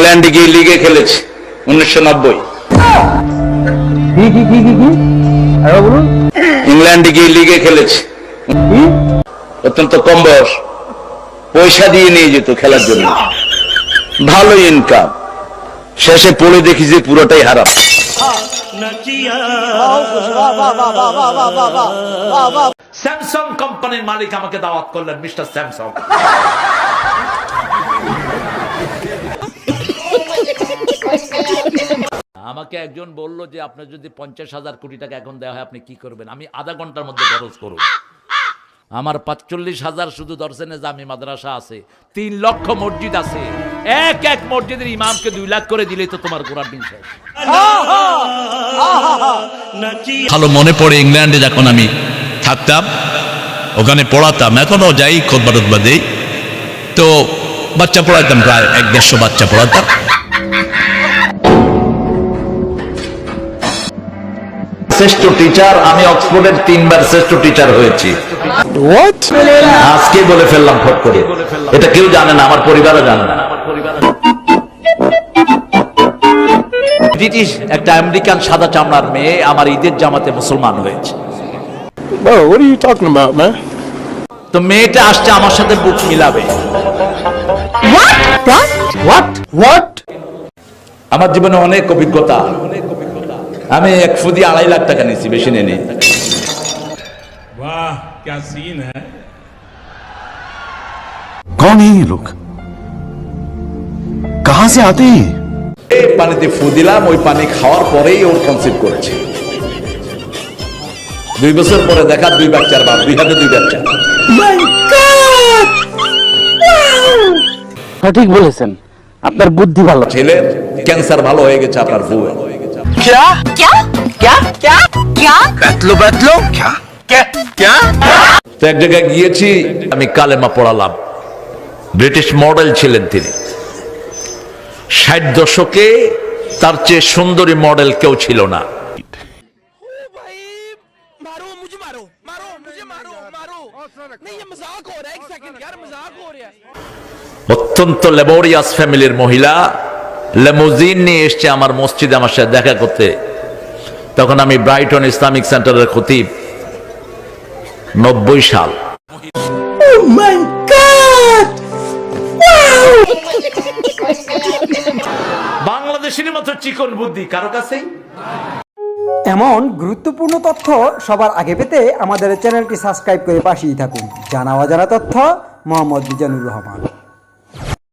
ইংল্যান্ডে গিয়ে লিগে খেলেছে উনিশশো নব্বই। ইংল্যান্ডে গিয়ে লিগে খেলেছে। অত্যন্ত কম বয়স। পয়সা দিয়ে নিয়ে যেত খেলার জন্য। ভালো ইনকাম শেষে পড়ে দেখি যে পুরোটাই হারাম। স্যামসং কোম্পানির মালিক আমাকে দাওয়াত করলেন মিস্টার স্যামসাং আমাকে একজন বলল যে, আপনার যদি পঞ্চাশ হাজার কোটি টাকা এখন দেওয়া হয়, আপনি কি করবেন? আমি আধা ঘণ্টার মধ্যে খরচ করব। আমার পাঁচচল্লিশ হাজার শুধু দর্শনে জামি মাদ্রাসা আছে, তিন লক্ষ মসজিদ আছে। এক এক মসজিদের ইমামকে দুই লাখ করে দিলেই তো তোমার গোড়ার দিন ভালো মনে পড়ে ইংল্যান্ডে যখন আমি থাকতাম, ওখানে পড়াতাম এখনও যাই খোদবা টোদবা তো বাচ্চা পড়াতাম প্রায় এক দেড়শো বাচ্চা পড়াতাম। শ্রেষ্ঠ টিচার আমি অক্সফোর্ডের তিনবার শ্রেষ্ঠ টিচার হয়েছি। আজকে বলে ফেললাম ফট করে। এটা কেউ জানে না আমার পরিবারও জানে না। ব্রিটিশ একটা আমেরিকান সাদা চামড়ার মেয়ে আমার ঈদের জামাতে মুসলমান হয়েছে? তো মেয়েটা আসছে আমার সাথে বুক মিলাবে? আমার জীবনে অনেক অভিজ্ঞতা। আমি এক ফুদি আড়াই লাখ টাকা নিয়েছি বেশি নেই वाह क्या सीन है कौन है ये लोग कहां से आते हैं ये? এই পানিতে ফু দিলাম ওই পানি খাওয়ার পরেই ওর কনসিভ করেছে দুই বছর পরে দেখা দুই বাচ্চার বাপ দুই হাতে দুই বাচ্চা সঠিক বলেছেন আপনার বুদ্ধি ভালো ছেলের ক্যান্সার ভালো হয়ে গেছে আপনার ফু क्या क्या क्या क्या बैतलो बैतलो क्या क्या क्या তো এক জায়গায় গিয়েছি আমি কালেমা পড়ালাম ব্রিটিশ মডেল ছিলেন তিনি ষাট দশকে তার চেয়ে সুন্দরী মডেল কেউ ছিল না मारो मुझे मारो मारो मुझे मारो मारो नहीं ये मजाक हो रहा है एक सेकंड यार मजाक हो रहा है অত্যন্ত লেবোরিয়াস ফ্যামিলির মহিলা লেমোজিন নিয়ে এসছে আমার মসজিদে আমার সাথে দেখা করতে। তখন আমি ব্রাইটন ইসলামিক সেন্টারের খতিব নব্বই সাল। বাংলাদেশের মতো চিকন বুদ্ধি কারও কাছেই? এমন গুরুত্বপূর্ণ তথ্য সবার আগে পেতে আমাদের চ্যানেলটি সাবস্ক্রাইব করে পাশেই থাকুন। জানা অজানা তথ্য মোহাম্মদ মিজানুর রহমান।